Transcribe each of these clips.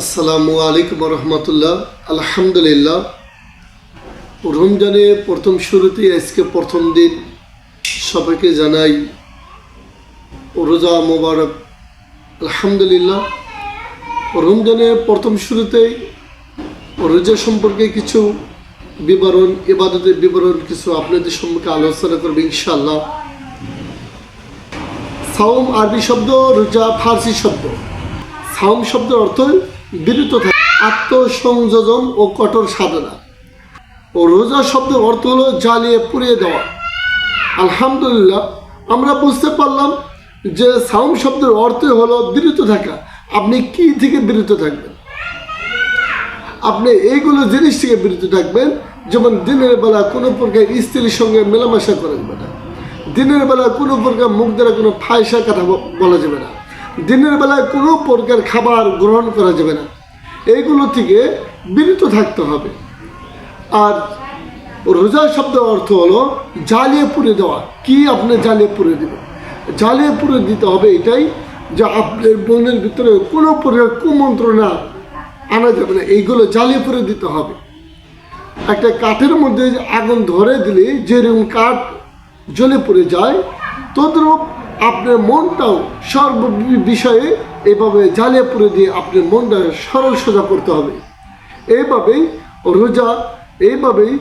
আসসালামু আলাইকুম রহমতুল্লাহ আলহামদুলিল্লাহ। রমজানে প্রথম শুরুতেই আজকে প্রথম দিন। সবাইকে জানাই রোজা মোবারক। আলহামদুলিল্লাহ। রমজানের প্রথম শুরুতেই রোজা সম্পর্কে কিছু বিবরণ, ইবাদতের বিবরণ কিছু আপনাদের সম্পর্কে আলোচনা করবে ইনশাআল্লাহ। সাওম আরবি শব্দ, রোজা ফার্সি শব্দ। সাওম শব্দের অর্থ বিরত থাকা। আত্মসংযোজন ও কঠোর সাধনা। ও রোজা শব্দের অর্থ হলো জ্বালিয়ে পুড়িয়ে দেওয়া। আলহামদুলিল্লাহ, আমরা বুঝতে পারলাম যে সাউম শব্দের অর্থ হলো বিরত থাকা। আপনি কি থেকে বিরত থাকবেন? আপনি এইগুলো জিনিস থেকে বিরত থাকবেন, যেমন দিনের বেলা কোনো প্রকার স্ত্রীর সঙ্গে মেলামেশা করবেন না। দিনের বেলা কোনো প্রকার মুখ দ্বারা কোনো ফায়সা কথা বলা যাবে না। দিনের বেলায় কোনো প্রকার খাবার গ্রহণ করা যাবে না। এইগুলো থেকে বিরত থাকতে হবে। আর রোজা শব্দের অর্থ হলো জ্বালিয়ে পুড়ে দেওয়া। কি আপনি জ্বালিয়ে পুড়ে দেবেন? জ্বালিয়ে পুড়ে দিতে হবে এটাই যে আপনার মনের ভিতরে কোনো প্রকার কুমন্ত্রণা আনা যাবে না। এইগুলো জ্বালিয়ে পুড়ে দিতে হবে। একটা কাঠের মধ্যে আগুন ধরে দিলে যেরকম কাঠ জ্বলে পড়ে যায়, তদ্রূপ আপনার মনটাও সর্ব বিষয়ে এইভাবে জ্বালিয়ে পুড়ে দিয়ে আপনার মনটা সরল সোজা করতে হবে। এইভাবেই রোজা, এইভাবেই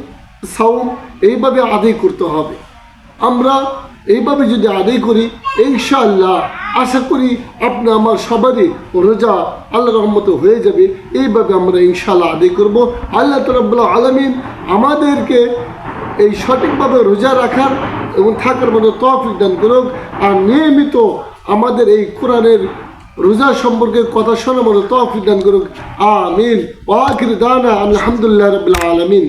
সাউম এইভাবে আদায় করতে হবে। আমরা এইভাবে যদি আদায় করি, ইনশাআল্লাহ, আশা করি আপনি আমার সবারই রোজা আল্লাহ রহমত হয়ে যাবে। এইভাবে আমরা ইনশাআল্লাহ আদায় করব। আল্লাহ তরব্বুল্লাহ আলমিন আমাদেরকে এই সঠিকভাবে রোজা রাখার এবং থাকার মতো তফিক দান করুক। আর নিয়মিত আমাদের এই কোরআনের রোজা সম্পর্কে কথা শোনার মতো তফিক দান করুক। আমিন। আলহামদুলিল্লাহ রবিল আলমিন।